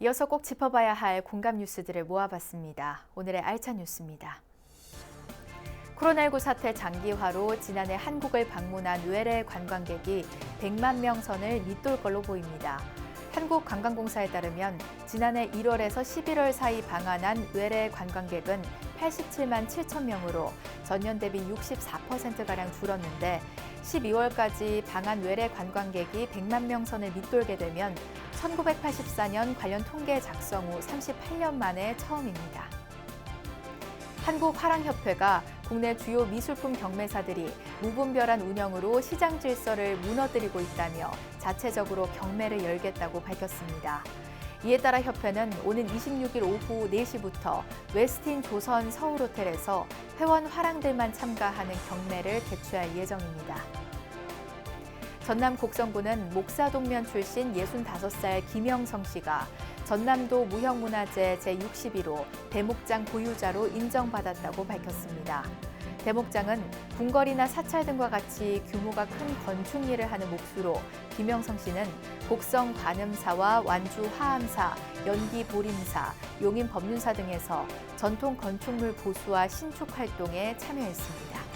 이어서 꼭 짚어봐야 할 공감 뉴스들을 모아봤습니다. 오늘의 알찬 뉴스입니다. 코로나19 사태 장기화로 지난해 한국을 방문한 외래 관광객이 100만 명 선을 밑돌 걸로 보입니다. 한국관광공사에 따르면 지난해 1월에서 11월 사이 방한한 외래 관광객은 87만 7천 명으로 전년 대비 64%가량 줄었는데 12월까지 방한 외래 관광객이 100만 명 선을 밑돌게 되면 1984년 관련 통계 작성 후 38년 만에 처음입니다. 한국화랑협회가 국내 주요 미술품 경매사들이 무분별한 운영으로 시장 질서를 무너뜨리고 있다며 자체적으로 경매를 열겠다고 밝혔습니다. 이에 따라 협회는 오는 26일 오후 4시부터 웨스틴 조선 서울호텔에서 회원 화랑들만 참가하는 경매를 개최할 예정입니다. 전남 곡성구는 목사동면 출신 65살 김영성 씨가 전남도 무형문화재 제61호 대목장 보유자로 인정받았다고 밝혔습니다. 대목장은 궁궐이나 사찰 등과 같이 규모가 큰 건축 일을 하는 몫으로 김영성 씨는 곡성 관음사와 완주 화암사, 연기 보림사, 용인 법륜사 등에서 전통 건축물 보수와 신축 활동에 참여했습니다.